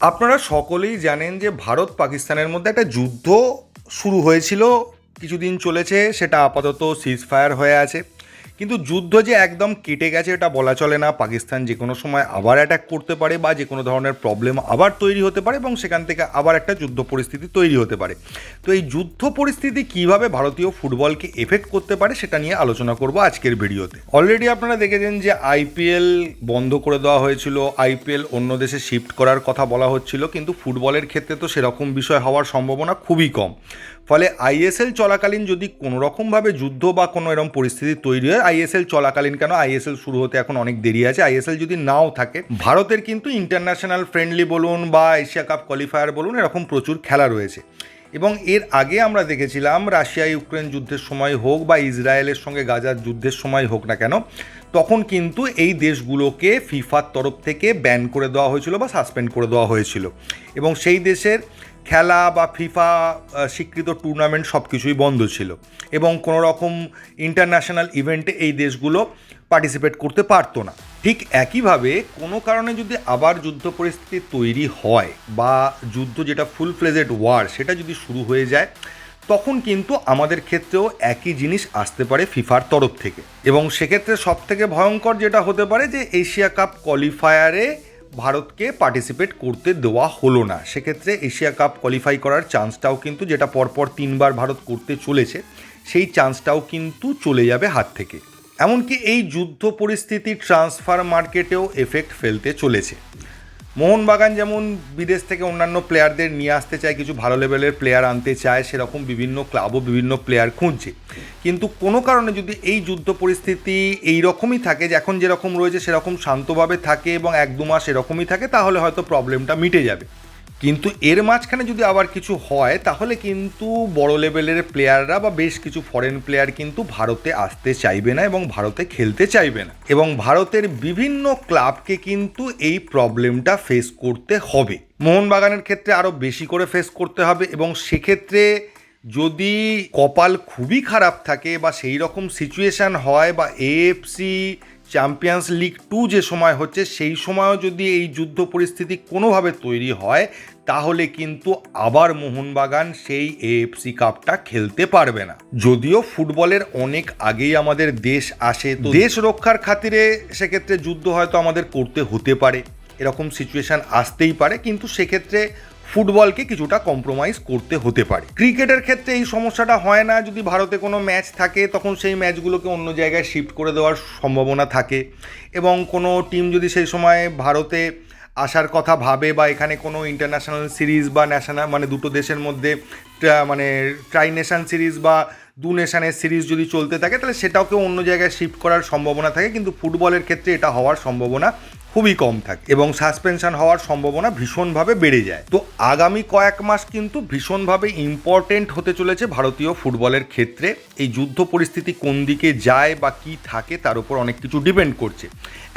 আপনারা সকলেই জানেন যে ভারত পাকিস্তানের মধ্যে একটা যুদ্ধ শুরু হয়েছিল, কিছুদিন চলেছে, সেটা আপাতত সিজ ফায়ার হয়ে আছে। কিন্তু যুদ্ধ যে একদম কেটে গেছে, এটা বলা চলে না। পাকিস্তান যে কোনো সময় আবার অ্যাটাক করতে পারে বা যে কোনো ধরনের প্রবলেম আবার তৈরি হতে পারে এবং সেখান থেকে আবার একটা যুদ্ধ পরিস্থিতি তৈরি হতে পারে। তো এই যুদ্ধ পরিস্থিতি কীভাবে ভারতীয় ফুটবলকে এফেক্ট করতে পারে, সেটা নিয়ে আলোচনা করব আজকের ভিডিওতে। অলরেডি আপনারা দেখেছেন যে আইপিএল বন্ধ করে দেওয়া হয়েছিল আইপিএল অন্য দেশে শিফট করার কথা বলা হচ্ছিল, কিন্তু ফুটবলের ক্ষেত্রে তো সেরকম বিষয় হওয়ার সম্ভাবনা খুবই কম। ফলে আইএসএল চলাকালীন যদি কোনো রকমভাবে যুদ্ধ বা কোনো এরকম পরিস্থিতি তৈরি হয়, আইএসএল চলাকালীন কেন আইএসএল শুরু হতে এখন অনেক দেরি আছে? আইএসএল যদি নাও থাকে, ভারতের কিন্তু ইন্টারন্যাশনাল ফ্রেন্ডলি বলুন বা এশিয়া কাপ কোয়ালিফায়ার বলুন, এরকম প্রচুর খেলা রয়েছে। এবং এর আগে আমরা দেখেছিলাম, রাশিয়া ইউক্রেন যুদ্ধের সময় হোক বা ইসরায়েলের সঙ্গে গাজার যুদ্ধের সময় হোক না কেন, তখন কিন্তু এই দেশগুলোকে ফিফার তরফ থেকে ব্যান করে দেওয়া হয়েছিল বা সাসপেন্ড করে দেওয়া হয়েছিল। এবং সেই দেশের খেলা বা ফিফা স্বীকৃত টুর্নামেন্ট সব কিছুই বন্ধ ছিল এবং কোনো রকম ইন্টারন্যাশনাল ইভেন্টে এই দেশগুলো পার্টিসিপেট করতে পারতো না। ঠিক একইভাবে কোনো কারণে যদি আবার যুদ্ধ পরিস্থিতি তৈরি হয় বা যুদ্ধ যেটা ফুল ফ্লেজেড ওয়ার সেটা যদি শুরু হয়ে যায়, তখন কিন্তু আমাদের ক্ষেত্রেও একই জিনিস আসতে পারে ফিফার তরফ থেকে। এবং সেক্ষেত্রে সব থেকে ভয়ঙ্কর যেটা হতে পারে যে এশিয়া কাপ কোয়ালিফায়ারে ভারতকে পার্টিসিপেট করতে দেওয়া হলো না। সেক্ষেত্রে এশিয়া কাপ কোয়ালিফাই করার চান্সটাও কিন্তু যেটা পরপর তিনবার ভারত করতে চলেছে, সেই চান্সটাও কিন্তু চলে যাবে হাত থেকে। এমনকি এই যুদ্ধ পরিস্থিতি ট্রান্সফার মার্কেটেও এফেক্ট ফেলতে চলেছে। মোহনবাগান যেমন বিদেশ থেকে অন্যান্য প্লেয়ারদের নিয়ে আসতে চায়, কিছু ভালো লেভেলের প্লেয়ার আনতে চায়, সেরকম বিভিন্ন ক্লাবও বিভিন্ন প্লেয়ার খুঁজছে। কিন্তু কোনো কারণে যদি এই যুদ্ধ পরিস্থিতি এই রকমই থাকে, যে এখন যেরকম রয়েছে সেরকম শান্তভাবে থাকে এবং এক দু মাস এরকমই থাকে, তাহলে হয়তো প্রবলেমটা মিটে যাবে। কিন্তু এর মাঝখানে যদি আবার কিছু হয়, তাহলে কিন্তু বড় লেভেলের প্লেয়াররা বা বেশ কিছু ফরেন প্লেয়ার কিন্তু ভারতে আসতে চাইবে না এবং ভারতে খেলতে চাইবে না। এবং ভারতের বিভিন্ন ক্লাবকে কিন্তু এই প্রবলেমটা ফেস করতে হবে। মোহনবাগানের ক্ষেত্রে আরও বেশি করে ফেস করতে হবে এবং সেক্ষেত্রে যদি কপাল খুবই খারাপ থাকে বা সেই রকম সিচুয়েশান হয় বা এএফসি চ্যাম্পিয়ন্স লিগ টু যে সময় হচ্ছে, সেই সময়ও যদি এই যুদ্ধ পরিস্থিতি কোনোভাবে তৈরি হয়, তাহলে কিন্তু আবার মোহনবাগান সেই এএফসি কাপটা খেলতে পারবে না। যদিও ফুটবলের অনেক আগেই আমাদের দেশ আসে, তো দেশ রক্ষার খাতিরে সেক্ষেত্রে যুদ্ধ হয়তো আমাদের করতে হতে পারে। এরকম সিচুয়েশান আসতেই পারে, কিন্তু সেক্ষেত্রে ফুটবলকে কিছুটা কম্প্রোমাইজ করতে হতে পারে। ক্রিকেটের ক্ষেত্রে এই সমস্যাটা হয় না, যদি ভারতে কোনো ম্যাচ থাকে, তখন সেই ম্যাচগুলোকে অন্য জায়গায় শিফট করে দেওয়ার সম্ভাবনা থাকে এবং কোনো টিম যদি সেই সময় ভারতে আসার কথা ভাবে বা এখানে কোনো ইন্টারন্যাশনাল সিরিজ বা ন্যাশনাল মানে দুটো দেশের মধ্যে মানে ট্রাই নেশন সিরিজ বা দু নেশনের সিরিজ যদি চলতে থাকে, তাহলে সেটাওকে অন্য জায়গায় শিফট করার সম্ভাবনা থাকে। কিন্তু ফুটবলের ক্ষেত্রে এটা হওয়ার সম্ভাবনা খুবই কম থাকে এবং সাসপেনশন হওয়ার সম্ভাবনা ভীষণভাবে বেড়ে যায়। তো আগামী কয়েক মাস কিন্তু ভীষণভাবে ইম্পর্টেন্ট হতে চলেছে ভারতীয় ফুটবলের ক্ষেত্রে। এই যুদ্ধ পরিস্থিতি কোন দিকে যায় বা কি থাকে তার উপর অনেক কিছু ডিপেন্ড করছে।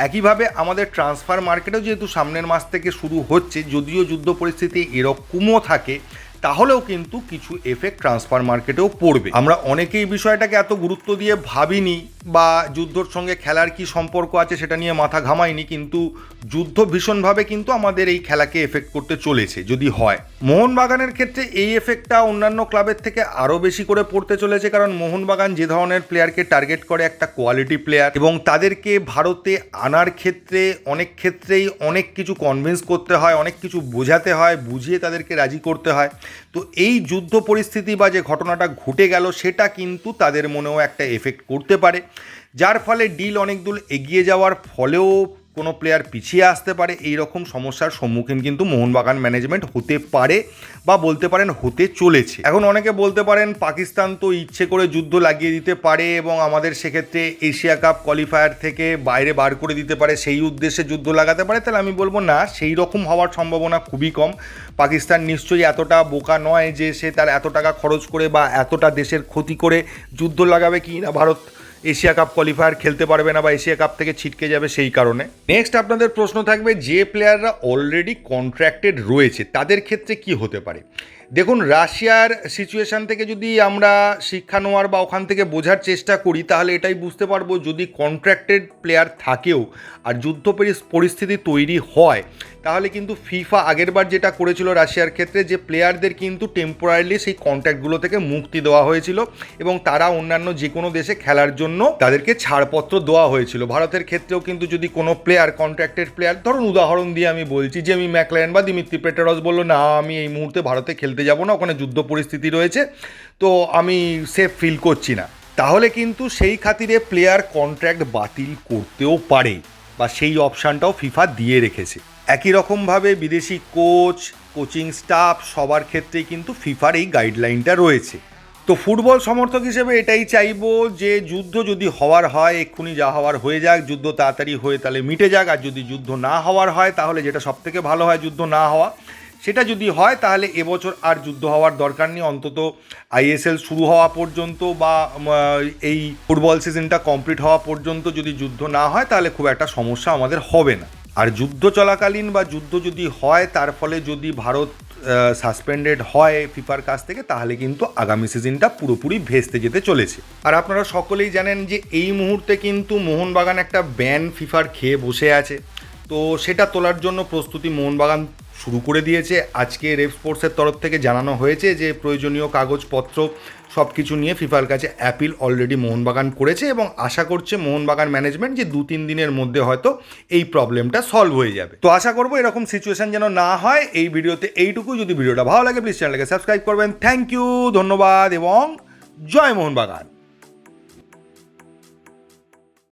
একইভাবে আমাদের ট্রান্সফার মার্কেটেও যেহেতু সামনের মাস থেকে শুরু হচ্ছে, যদিও যুদ্ধ পরিস্থিতি এরকমও থাকে তাহলেও কিন্তু কিছু এফেক্ট ট্রান্সফার মার্কেটেও পড়বে। আমরা অনেকেই বিষয়টাকে এত গুরুত্ব দিয়ে ভাবিনি বা যুদ্ধর সঙ্গে খেলার কি সম্পর্ক আছে সেটা নিয়ে মাথা ঘামাইনি, কিন্তু যুদ্ধ ভীষণভাবে কিন্তু আমাদের এই খেলাকে এফেক্ট করতে চলেছে, যদি হয়। মোহনবাগানের ক্ষেত্রে এই এফেক্টটা অন্যান্য ক্লাবের থেকে আরও বেশি করে পড়তে চলেছে, কারণ মোহনবাগান যে ধরনের প্লেয়ারকে টার্গেট করে একটা কোয়ালিটি প্লেয়ার এবং তাদেরকে ভারতে আনার ক্ষেত্রে অনেক ক্ষেত্রেই অনেক কিছু কনভিন্স করতে হয়, অনেক কিছু বোঝাতে হয়, বুঝিয়ে তাদেরকে রাজি করতে হয়। তো এই যুদ্ধ পরিস্থিতি বা যে ঘটনাটা ঘটে গেল, সেটা কিন্তু তাদের মনেও একটা এফেক্ট করতে পারে। যার ফলে ডিল অনেক দূর এগিয়ে যাওয়ার ফলেও কোনো প্লেয়ার পিছিয়ে আসতে পারে এই রকম সমস্যার সম্মুখীন কিন্তু মোহনবাগান ম্যানেজমেন্ট হতে পারে বা বলতে পারেন হতে চলেছে। এখন অনেকে বলতে পারেন পাকিস্তান তো ইচ্ছে করে যুদ্ধ লাগিয়ে দিতে পারে এবং আমাদের সেক্ষেত্রে এশিয়া কাপ কোয়ালিফায়ার থেকে বাইরে বার করে দিতে পারে, সেই উদ্দেশ্যে যুদ্ধ লাগাতে পারে। তাহলে আমি বলব না সেই রকম হওয়ার সম্ভাবনা খুবই কম। পাকিস্তান নিশ্চয়ই এতটা বোকা নয় যে সে তার এত টাকা খরচ করে বা এতটা দেশের ক্ষতি করে যুদ্ধ লাগাবে কি না ভারত এশিয়া কাপ কোয়ালিফায়ার খেলতে পারবে না বা এশিয়া কাপ থেকে ছিটকে যাবে সেই কারণে। নেক্সট আপনাদের প্রশ্ন থাকবে, যে প্লেয়াররা অলরেডি কন্ট্রাক্টেড রয়েছে, তাদের ক্ষেত্রে কি হতে পারে? দেখুন, রাশিয়ার সিচুয়েশান থেকে যদি আমরা শিক্ষা নেওয়ার বা ওখান থেকে বোঝার চেষ্টা করি, তাহলে এটাই বুঝতে পারব যদি কন্ট্রাক্টেড প্লেয়ার থাকেও, আর যুদ্ধ পরিস্থিতি তৈরি হয় তাহলে কিন্তু ফিফা আগেরবার যেটা করেছিল রাশিয়ার ক্ষেত্রে যে প্লেয়ারদের কিন্তু টেম্পোরারিলি সেই কন্ট্যাক্টগুলো থেকে মুক্তি দেওয়া হয়েছিল এবং তারা অন্যান্য যে কোনো দেশে খেলার জন্য তাদেরকে ছাড়পত্র দেওয়া হয়েছিল। ভারতের ক্ষেত্রেও কিন্তু যদি কোনো প্লেয়ার কন্ট্রাক্টেড প্লেয়ার ধরুন উদাহরণ দিয়ে আমি বলছি যে আমি ম্যাকলায়ন বা দিমিত্রি পেটারস বলল, না, আমি এই মুহূর্তে ভারতে খেলতে যাব না, ওখানে যুদ্ধ পরিস্থিতি রয়েছে, তো আমি সেফ ফিল করছি না। তাহলে কিন্তু সেই খাতিরে প্লেয়ার কন্ট্রাক্ট বাতিল করতেও পারে বা সেই অপশানটাও ফিফা দিয়ে রেখেছে। একই রকমভাবে বিদেশি কোচ, কোচিং স্টাফ সবার ক্ষেত্রেই কিন্তু ফিফার এই গাইডলাইনটা রয়েছে। তো ফুটবল সমর্থক হিসেবে এটাই চাইব যে যুদ্ধ যদি হওয়ার হয়, এক্ষুনি যা হওয়ার হয়ে যাক, যুদ্ধ তাড়াতাড়ি হয়ে তাহলে মিটে যাক, আর যদি যুদ্ধ না হওয়ার হয়, তাহলে যেটা সব থেকে ভালো হয় যুদ্ধ না হওয়া। সেটা যদি হয়, তাহলে এবছর আর যুদ্ধ হওয়ার দরকার নেই, অন্তত আইএসএল শুরু হওয়া পর্যন্ত বা এই ফুটবল সিজনটা কমপ্লিট হওয়া পর্যন্ত যদি যুদ্ধ না হয়, তাহলে খুব একটা সমস্যা আমাদের হবে না। আর যুদ্ধ চলাকালীন বা যুদ্ধ যদি হয়, তার ফলে যদি ভারত সাসপেন্ডেড হয় ফিফার কাছ থেকে, তাহলে কিন্তু আগামী সিজনটা পুরোপুরি ভেস্তে যেতে চলেছে। আর আপনারা সকলেই জানেন যে এই মুহূর্তে কিন্তু মোহনবাগান একটা ব্যান ফিফার খেয়ে বসে আছে। তো সেটা তোলার জন্য প্রস্তুতি মোহনবাগান শুরু করে দিয়েছে। আজকে রেপ স্পোর্টসের তরফ থেকে জানানো হয়েছে যে, প্রয়োজনীয় কাগজপত্র সব কিছু নিয়ে ফিফার কাছে অ্যাপিল অলরেডি মোহনবাগান করেছে এবং আশা করছে মোহনবাগান ম্যানেজমেন্ট যে দু তিন দিনের মধ্যে হয়তো এই প্রবলেমটা সলভ হয়ে যাবে। তো আশা করব এরকম সিচুয়েশন যেন না হয়। এই ভিডিওতে এইটুকু যদি ভিডিওটা ভালো লাগে প্লিজ চ্যানেলকে সাবস্ক্রাইব করবেন। থ্যাংক ইউ ধন্যবাদ এবং জয় মোহনবাগান।